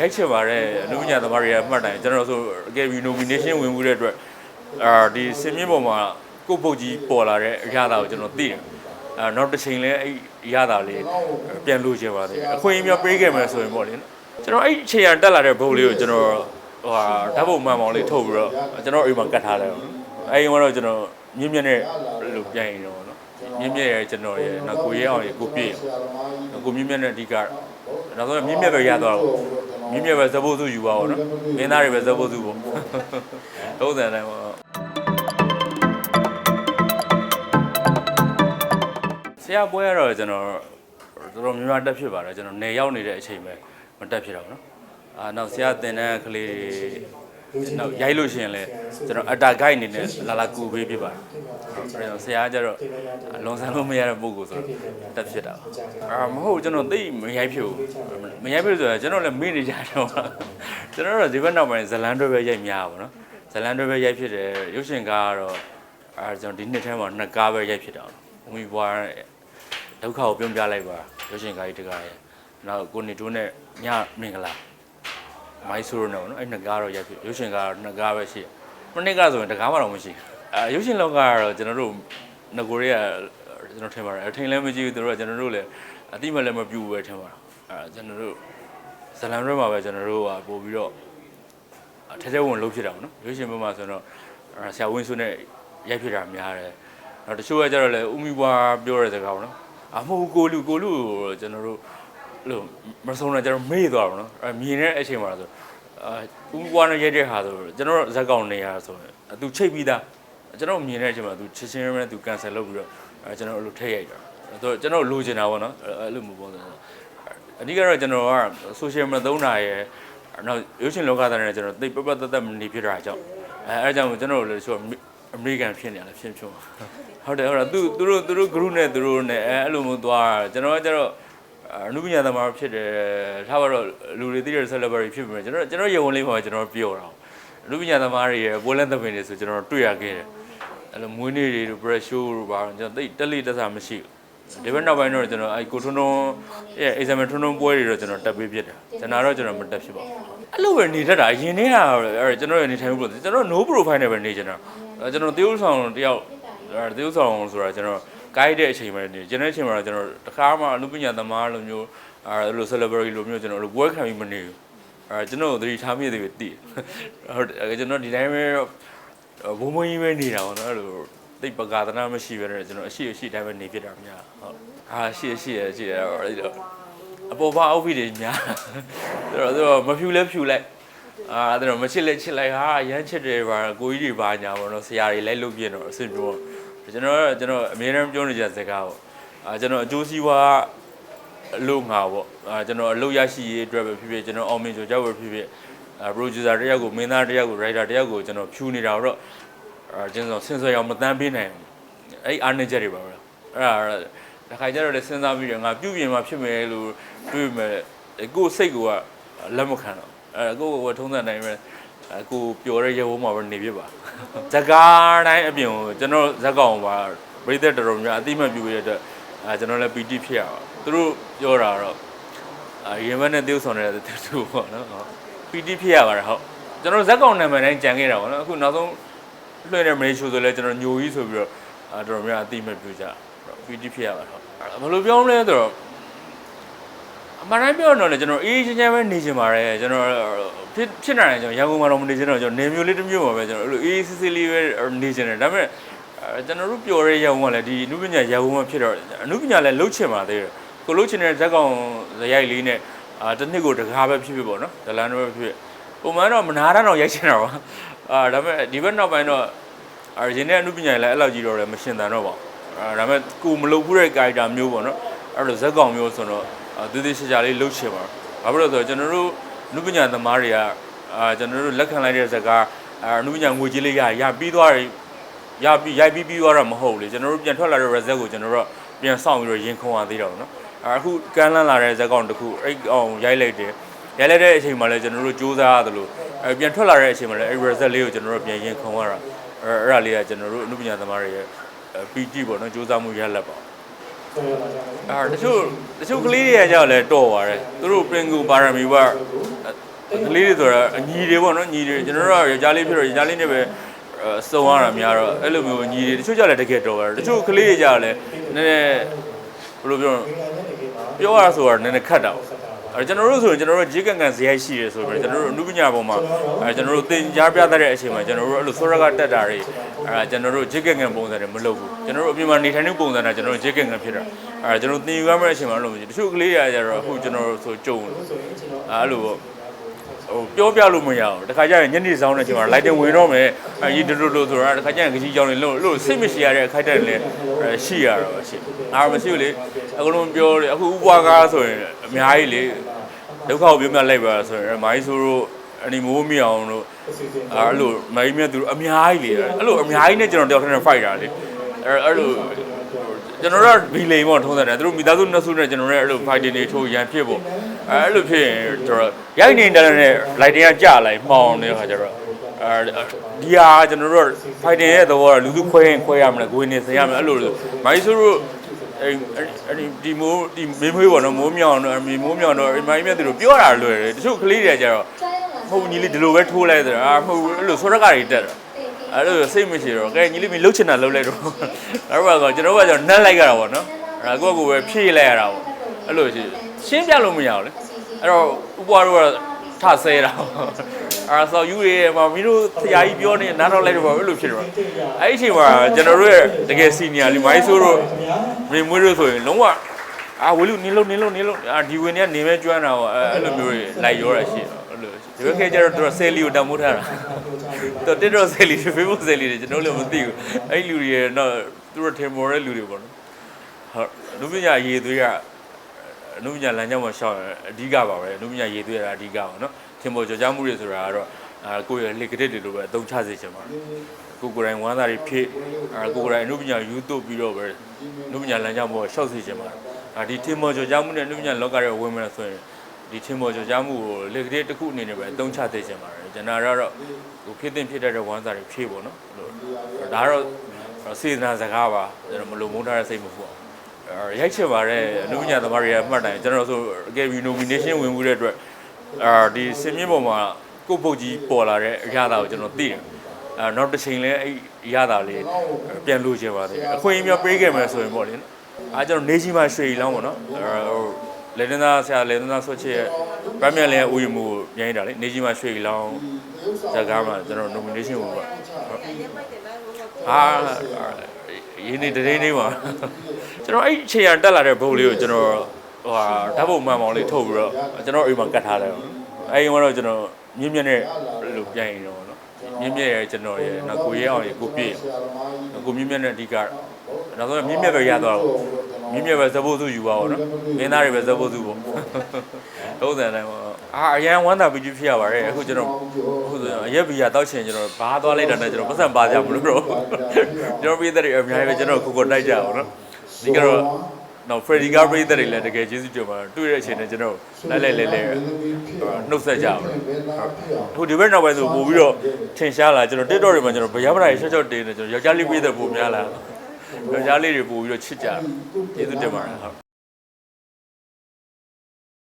ရိုက်ချင်ပါတယ်အနုပညာသမားတွေရဲ့မှတ်တိုင်ကျွန်တော်ဆိုအကယ်ပြီး nomination ဝင်မှုတဲ့အတွက်အာဒီစင်မြင့်ပေါ်မှာကိုယ့်ပုတ်ကြီးပေါ်လာတဲ့အရာသာကိုကျွန်တော်သိတယ်အာနောက်တစ်ချိန်လဲအဲ့အရာသာလေးပြန်လို့ချင်ပါတယ်အခွင့်အရေးများပေးခဲ့မယ်ဆိုရင်ပေါ့လေကျွန်တော်အဲ့အချိန်ရတက်လာတဲ့ဘုတ်လေးကိုကျွန်တော်ဟိုဟာဓာတ်ပုံမှန်ပေါင်လေးထုတ်ပြီးတော့ကျွန်တော်အိမ်မှာကတ်ထားတယ်ပေါ့နော်အဲ့ဒီကတော့ကျွန်တော်မြင့်မြတ်နဲ့လို့ပြန်ရင်တော့နော်မြင့်မြတ်ရဲ့ကျွန်တော်ရဲ့နောက်ကိုရဲအောင်ရဲ့ကိုပြည့်ကိုမြင့်မြတ်နဲ့အဓိက နောက်ဆုံးမြင့်မြတ်ပဲရသွားတော့မြင့်မြတ်ပဲသဘောစုယူပါတော့နော်မင်းသားတွေပဲသဘောစုပေါ့သုံးတယ်တိုင်းပေါ့ဆရာပွဲကတော့ကျွန်တော်တော်တော်များများတက်ဖြစ်ပါတယ်ကျွန်တော်နေရောက်နေတဲ့အချိန်ပဲမတက်ဖြစ်တော့ဘူးနော်အာနောက်ဆရာတင်တဲ့ကလေးတွေ နောက်ရိုက်လို့ရှိရင်လည်းကျွန်တော်အတာဂိုက်အနေနဲ့လာလာကူပေးပြပါတယ်အဲ့တော့ဆရာကျတော့လွန်ဆန်းလို့မရတဲ့ပုံကိုဆိုတော့တက်ဖြစ်တာပါအာမဟုတ်ကျွန်တော်သိမရိုက်ဖြစ်ဘူးမရိုက်ဖြစ်ဆိုတော့ကျွန်တော်လည်းမေ့နေကြတော့ကျွန်တော်တို့ဒီဘက်နောက်ပိုင်းဇလန်တွေပဲရိုက်များပါတော့ဇလန်တွေပဲရိုက်ဖြစ်တယ်ရုပ်ရှင်ကားကတော့အာကျွန်တော်ဒီနှစ်ထဲမှာနှစ်ကားပဲရိုက်ဖြစ်တာဝီဘွားဒုက္ခကိုပြုံးပြလိုက်ပါရုပ်ရှင်ကားကြီးတကားရဲ့နောက်ကိုနေတိုးနဲ့ညမင်္ဂလာ မိုင်းဆိုးရောနော်အဲ့နှစ်ကားတော့ရိုက်ဖြစ်ရုပ်ရှင်ကားနှစ်ကားပဲရှိတယ်မနှစ်ကားဆိုရင်တကားမှတော့မရှိဘူးအာရုပ်ရှင်လောကကတော့ကျွန်တော်တို့ငကိုတွေကကျွန်တော်ထင်ပါတယ်အထင်လည်းမကြည့်ဘူးသူတို့ကကျွန်တော်တို့လည်းအတိမလည်းမပြူဘူးပဲထင်ပါတယ်အဲကျွန်တော်တို့ဇလန်ရဲမှာပဲကျွန်တော်တို့ကပို့ပြီးတော့ထဲထဲဝင်လုံးဖြစ်တာပေါ့နော်ရုပ်ရှင်ဘက်မှာဆိုတော့ဆရာဝင်းစုနဲ့ရိုက်ဖြစ်တာများတယ်နောက်တချို့ကကျတော့လေဥမီဘွားပြောတဲ့စကားပေါ့နော်အမဟုတ်ကိုလူကိုလူကိုကျွန်တော်တို့ လို့မဆုံးတော့ကျွန်တော်မေ့သွားတော့နော်အဲမြင်တဲ့အချိန်မှာဆိုအာဥမီဘွားနဲ့ရိုက်တဲ့ဟာဆိုကျွန်တော်ဇက်ကောင်နေရဆိုရင်သူချိတ်ပြီးသားကျွန်တော်မြင်တဲ့အချိန်မှာသူချစ်ချင်းရဲနဲ့သူကန်ဆယ်လုပ်ပြီးတော့အဲကျွန်တော်အဲ့လိုထည့်ရိုက်တာသူကျွန်တော်လိုချင်တာပေါ့နော်အဲ့လိုမျိုးပေါ့ဆိုအဓိကတော့ကျွန်တော်က social မသုံးတာရယ်နောက်ရုပ်ရှင်လောကသားနဲ့ကျွန်တော်သိပပတတ်နေဖြစ်တာကြောင့်အဲအဲကြောင့်ကျွန်တော်လည်းဆိုအမေရိကန်ဖြစ်နေရလဲဖြစ်ဖြစ်ဟုတ်တယ်ဟုတ်တယ်သူသူတို့သူတို့ group နဲ့သူတို့နဲ့အဲအဲ့လိုမျိုးသွားကျွန်တော်ကကျတော့ အနုပညာသမားဖြစ်တယ်ထားပါတော့လူတွေသိတဲ့ celebrity ဖြစ်ပြီကျွန်တော်ကျွန်တော်ရုံလေးမှာကျွန်တော်ပြောတာအနုပညာသမားတွေရဲ့ပွဲလန်းသပင်တွေဆိုကျွန်တော်တွေ့ရခဲ့တယ်အဲ့လိုမွေးနေ့တွေတို့ bread show တို့ပါကျွန်တော်သိတက်လိတက်စားမရှိဘူးဒီဘက်နောက်ပိုင်းတော့ကျွန်တော်အဲကိုထွန်းထွန်းရဲ့ exam ထွန်းထွန်းပွဲတွေတော့ကျွန်တော်တက်ပေးဖြစ်တယ်ကျွန်တော်တော့ကျွန်တော်မတက်ဖြစ်ပါဘူးအဲ့လိုပဲနေတတ်တာအရင်တည်းကအဲ့ကျွန်တော်ရနေထိုင်ဘူးလို့ကျွန်တော် no profile နဲ့ပဲနေကျွန်တော်ကျွန်တော်တေးဥဆောင်တယောက်တေးဥဆောင်ဆိုတာကျွန်တော် ကိုက်တဲ့အချိန်မှနေကျွန်တော်အချိန်မှာကျွန်တော်တခါမှအနုပညာသမားလိုမျိုးအဲ့လို celebrity လိုမျိုးကျွန်တော်လို work ခံပြီးမနေဘူးအဲကျွန်တော်သတိထားမိသေးတယ်တည်ဟုတ်တယ်ကျွန်တော်ဒီတိုင်းပဲဘုံဘုံကြီးပဲနေတာပေါ့နော်အဲ့လိုသိပကာသနာမရှိပဲနဲ့ကျွန်တော်အရှိအရှိတိုင်းပဲနေဖြစ်တာများဟုတ်ဟာရှိအရှိရရှိရအဲ့တော့အပေါ်ပါအောက်ဖီတွေများအဲ့တော့မဖြူလဲဖြူလိုက်အာအဲ့တော့မချစ်လဲချစ်လိုက်ဟာရမ်းချစ်တယ်ပါကိုကြီးတွေပါညာပေါ့နော်ဆရာတွေလိုက်လုပ်ပြတော့အဆင်ပြေ ကျွန်တော်ကျွန်တော်အများအားပြောနေကြစကားပေါ့အာကျွန်တော်အကျိုးစီးပွားအလုပ်ငါပေါ့အာကျွန်တော်အလုပ်ရရှိရေးအတွက်ပဲဖြစ်ဖြစ်ကျွန်တော်အောင်မြင်ကြကြောက်ပဲဖြစ်ဖြစ်အာ producer တယောက်ကိုမင်းသားတယောက်ကို writer တယောက်ကိုကျွန်တော်ဖြူနေတာတော့အာကျွန်တော်ဆင်ဆွဲအောင်မတန်းပေးနိုင်ဘူးအဲ့အားနေချက်တွေပါပဲအဲ့ဒါတခါကျတော့လည်းစဉ်းစားပြီးတော့ငါပြုပြင်มาဖြစ်မယ်လို့တွေးမယ်ကိုယ်စိတ်ကလက်မခံတော့အဲကိုယ်ကထုံးစံတိုင်းပဲ အကိုပျော်တဲ့ရေဘုံမှာပဲနေပြပါဇကားတိုင်းအပြင်ကိုကျွန်တော်ဇက်ကောင်ပါပြိသက်တော်တော်များအတိမတ်ပြုရတဲ့အတွက်အဲကျွန်တော်လည်းပီတိဖြစ်ရပါသူတို့ပြောတာတော့အရင်ဘက်နဲ့တေးဥဆောင်နေတဲ့တူပေါ့နော်ပီတိဖြစ်ရပါတယ်ဟုတ်ကျွန်တော်ဇက်ကောင်နာမည်တိုင်းကြံခဲ့တာပေါ့နော်အခုနောက်ဆုံးလွှင့်တဲ့မလေးရှိုးဆိုလဲကျွန်တော်ညိုကြီးဆိုပြီးတော့အဲတော်တော်များအတိမတ်ပြုကြပီတိဖြစ်ရပါတယ်ဟုတ်ဘယ်လိုပြောမလဲဆိုတော့ အမှန်တိုင်းပြောတော့လေကျွန်တော်အေးချင်းချင်းပဲနေချင်ပါတယ်ကျွန်တော်ဖြစ်ဖြစ်နိုင်တယ်ကျွန်တော်ရန်ကုန်မှာတော့မနေချင်တော့ကျွန်တော်နေမျိုးလေးတစ်မျိုးပါပဲကျွန်တော်အဲ့လိုအေးစစ်စစ်လေးပဲနေချင်တယ်ဒါပေမဲ့ကျွန်တော်တို့ပျော်တဲ့ရန်ကုန်ကလည်းဒီအနုပညာရန်ကုန်မှာဖြစ်တော့အနုပညာလည်းလှုပ်ချင်ပါသေးတယ်ကိုလှုပ်ချင်တဲ့ဇက်ကောင်ဇရိုက်လေးနဲ့အာတစ်နှစ်ကိုတကားပဲဖြစ်ဖြစ်ပေါ့နော်ဒလန်တော့ပဲဖြစ်ပုံမှန်တော့မနာတော့ရိုက်ချင်တာပါအာဒါပေမဲ့ဒီဘက်နောက်ပိုင်းတော့အာရင်းတဲ့အနုပညာလည်းအဲ့လောက်ကြီးတော့လည်းမရှင်တန်တော့ပါအာဒါပေမဲ့ကိုမလုပ်ဘူးတဲ့ character မျိုးပေါ့နော်အဲ့လိုဇက်ကောင်မျိုးဆိုတော့သေးသေးချာချာလေးလှုပ်ချင်ပါဘာဖြစ်လို့လဲဆိုတော့ကျွန်တော်တို့အနုပညာသမားတွေကအာကျွန်တော်တို့လက်ခံလိုက်တဲ့ဇက်ကအနုပညာငွေကြေးလေးရရပြီးသွားတယ်ရပြီးရိုက်ပြီးပြီးသွားတော့မဟုတ်ဘူးလေကျွန်တော်တို့ပြန်ထွက်လာတဲ့ result ကိုကျွန်တော်တို့ပြန်ဆောင်ပြီးတော့ရင်ခုန်ရသေးတော့နော်အခုကမ်းလန်းလာတဲ့ဇက်ကောင်တစ်ခုအဲ့အောင်ရိုက်လိုက်တယ်ရိုက်လိုက်တဲ့အချိန်မှာလည်းကျွန်တော်တို့စူးစမ်းရတယ်လို့အဲပြန်ထွက်လာတဲ့အချိန်မှာလည်းအဲ့ result လေးကိုကျွန်တော်တို့ပြန်ရင်ခုန်ရတာအဲ့အဲ့ဒါလေးကကျွန်တော်တို့အနုပညာသမားတွေရဲ့ PG ပေါ့နော်စူးစမ်းမှုရလက်ပါ အာတချို့တချို့ကလေးတွေကကြောက်လဲတော့ပါတယ်သူတို့ပင်ကူပါရမီကကလေးတွေဆိုတာအညီတွေပေါ့နော်ညီတွေကျွန်တော်တို့ကယောက်ျားလေးဖြစ်တော့ယောက်ျားလေးနဲ့ပဲအဲစုံရတာများတော့အဲ့လိုမျိုးညီတွေတချို့ကြလည်းတကယ်တော်ပါတယ်တချို့ကလေးတွေကြလည်းနည်းနည်းဘယ်လိုပြောပြောရဆိုတာနည်းနည်းခတ်တာပေါ့ အဲကျွန်တော်တို့ဆိုရင်ကျွန်တော်တို့ဂျေကန်ကန်ဇယိုက်ရှိတယ်ဆိုပြီးကျွန်တော်တို့အမှုပညာပေါ်မှာအဲကျွန်တော်တို့သင်ကြားပြတဲ့အချိန်မှာကျွန်တော်တို့အဲ့လိုဆောရကတက်တာတွေအဲကျွန်တော်တို့ဂျေကန်ကန်ပုံစံတွေမလုပ်ဘူးကျွန်တော်တို့အပြင်မှာနေထိုင်တဲ့ပုံစံနဲ့ကျွန်တော်တို့ဂျေကန်ကန်ဖြစ်တာအဲကျွန်တော်သင်ယူရမယ့်အချိန်မှာအဲ့လိုမျိုးတချို့ကလေးတွေကြတော့အခုကျွန်တော်တို့ဆိုကြုံအဲ့လိုပေါ့ ဟိုပြောပြလို့မရအောင်တခါကျရင်ညနေဆောင်တဲ့အချိန်မှာ lighting ဝင်တော့မယ်အဲရီတူတူတူဆိုတာတခါကျရင်ခကြီးကြောင်နေလို့လို့စိတ်မရှိရတဲ့အခိုက်အတန့်လည်းအဲရှိရတော့ရှိအားမရှိဘူးလေအကုန်လုံးပြောတယ်အခုဥပွားကားဆိုရင်အများကြီးလေဒုက္ခကိုပြောပြလိုက်ပါဆိုရင်မိုင်းဆိုတို့အနီမိုးမြောင်တို့အဲ့လိုမိုင်းမြတ်သူတို့အများကြီးလေအဲ့လိုအများကြီးနဲ့ကျွန်တော်တယောက်တည်းနဲ့ fight တာလေအဲ့အဲ့လိုကျွန်တော်တို့ဗီလိန်ပေါ့ထုံးတယ်သူတို့မိသားစုနှစ်စုနဲ့ကျွန်တော်တို့အဲ့လို fighting တွေထိုးရန်ဖြစ်ပေါ့ အဲ့လိုဖြစ်ရင်ကျွန်တော်ရိုက်နေတဲ့နဲ့ lighting ကကြာလိုက်မှောင်နေတဲ့ခါကျတော့အဲဒီဟာကျွန်တော်တို့ fighting ရဲ့သဘောကလူစုခွဲရင်ခွဲရမလားကိုယ်နေစရမလားအဲ့လိုမိုင်းဆိုတို့အဲ့အဲ့ဒီမိုးဒီမင်းမွေးပေါ့နော်မိုးမြောင်တော့မင်းမိုးမြောင်တော့မိုင်းမြတ်သူတို့ပြောတာလွယ်တယ်တချို့ကလေးတွေကျတော့မဟုတ်ညီလေးဒီလိုပဲထိုးလိုက်တယ်အာမဟုတ်အဲ့လိုစောရကတွေတက်တာအဲ့လိုစိတ်မရှိတော့ကဲညီလေးမလှုပ်ချင်တာလှုပ်လိုက်တော့အဲ့တော့ကျွန်တော်ကကျွန်တော်နတ်လိုက်ကြတာပေါ့နော်အဲ့ကိုယ့်ကိုယ်ပဲဖြည့်လိုက်ရတာပေါ့အဲ့လိုရှိ ရှင်းပြလို့မရဘူးလေအဲ့တော့ဥပွားတို့ကထဆဲတာအဲ့ဆိုယူရဲမမီတို့ဆရာကြီးပြောနေနားတော့လိုက်တော့အဲ့လိုဖြစ်တော့အဲ့ဒီအချိန်မှာကျွန်တော်တို့ရဲ့တကယ်စီနီယာလေးမိုင်းဆိုးတို့မင်းမွေးတို့ဆိုရင်လုံးဝအာဝီလူနင်းလုံးနင်းလုံးနင်းလုံးအာဒီဝင်ကနေမဲကျွမ်းတာပေါ့အဲ့လိုမျိုးတွေလိုက်ရောတာရှိတော့အဲ့လိုဒီဘက်ခဲကျတော့သူဆယ်လီကိုတံမိုးထားတာတော်တက်တော့ဆယ်လီဖေးဖို့ဆယ်လီတွေကျွန်တော်လည်းမသိဘူးအဲ့လူတွေရဲ့တော့သူတို့ထင်ပေါ်တဲ့လူတွေပေါ့နော်ဟုတ်လူပညာရေးသွေးက အနုပညာလမ်းကြောင်းမှာရှောက်အဓိကပါပဲအနုပညာရေးသွေးရတာအဓိကပါနော်ထင်ပေါ်ကြော်ကြားမှုတွေဆိုတာကတော့အာကိုယ့်ရဲ့လေကရက်တွေလိုပဲအသုံးချစေချင်ပါတယ်ကိုကိုယ်တိုင်ဝမ်းသာတွေဖြစ်အာကိုကိုယ်တိုင်အနုပညာယူသွပြီးတော့ပဲအနုပညာလမ်းကြောင်းပေါ်ရှောက်စေချင်ပါတယ်အာဒီထင်ပေါ်ကြော်ကြားမှုနဲ့အနုပညာလောကရဲ့ဝင်မယ်ဆိုရင်ဒီထင်ပေါ်ကြော်ကြားမှုကိုလေကရက်တစ်ခုအနေနဲ့ပဲအသုံးချစေချင်ပါတယ်ကျွန်တော်ကတော့ဟိုဖြစ်တဲ့ဖြစ်တဲ့ဝမ်းသာတွေဖြည့်ပေါ့နော်ဒါတော့စေတနာစကားပါကျွန်တော်မလိုမုန်းထားတဲ့စိတ်မဟုတ်ပါဘူး ရိုက်ချင်ပါတယ်အနုပညာသမားတွေရဲ့အမှတ်တိုင်ကျွန်တော်ဆိုအကယ်ဒမီနိုမီနေရှင်းဝင်မှုတဲ့အတွက်အာဒီစင်မြင့်ပေါ်မှာကိုပုတ်ကြီးပေါ်လာတဲ့အရာကိုကျွန်တော်သိတယ်အာနောက်တစ်ချိန်လဲအဲ့အရာလေးပြန်လို့ချင်ပါတယ်အခွင့်အရေးများပေးခဲ့မယ်ဆိုရင်ပေါ့လေအာကျွန်တော်နေကြီးမှာရွှေရီလောင်းပေါ့နော်ဟိုလေနသားဆရာလေနသားဆွတ်ချစ်ရဲ့ဗတ်မြန်လဲဥယျာဉ်မှုကိုညှိတာလေနေကြီးမှာရွှေရီလောင်းဇာကားမှာကျွန်တော် nomination ဝင်ပါ အာရင်းနေတည်းနေမှာကျွန်တော်အဲ့အချိန်ရတက်လာတဲ့ဘုတ်လေးကိုကျွန်တော်ဟိုဟာဓာတ်ပုံမှန်ပေါင်းလေးထုတ်ပြီးတော့ကျွန်တော်အိမ်မှာကတ်ထားတယ်အဲ့ဒီကတော့ကျွန်တော်မြင့်မြတ်နဲ့လို့ပြန်ရင်တော့နော်မြင့်မြတ်ရဲ့ကျွန်တော်ရဲ့နောက်ကိုရဲအောင်ရဲ့ကိုပြည့်ကိုမြင့်မြတ်နဲ့အဓိကနောက်ဆုံးမြင့်မြတ်ပဲရသွားတော့ မြင့်မြတ်ပဲသဘောစုယူပါတော့နော်မင်းသားတွေပဲသဘောစုပေါ့သုံးစံတိုင်းပေါ့အာအရန်ဝမ်းသာပြီးဖြစ်ရပါတယ်အခုကျွန်တော်အခုဆိုအရက်ဘီယာတောက်ချင်ကျွန်တော်ဘာသွားလိုက်တာနဲ့ကျွန်တော်ပတ်စံပါကြမလို့တော့ကျွန်တော်ပြည်သက်တွေအများကြီးပဲကျွန်တော်ကိုကိုတိုက်ကြအောင်နော်ဒီကတော့နော် Freddy Gar ပြည်သက်တွေလည်းတကယ်ကျေးဇူးတင်ပါတယ်တွေ့တဲ့အချိန်နဲ့ကျွန်တော်လိုက်လိုက်လဲလဲနှုတ်ဆက်ကြအောင်ဟိုဒီဘက်နောက်ပိုင်းဆိုပို့ပြီးတော့ထင်ရှားလာကျွန်တော် TikTok တွေမှာကျွန်တော်ဗျာပရာရှော့ရှော့တင်နေကျွန်တော်ယောက်ျားလေးပြည်သက်ပို့များလာ ယောက်ျားလေးတွေပို့ပြီးတော့ချစ်ကြတယ်ကျေးဇူးတင်ပါတယ်ဟုတ်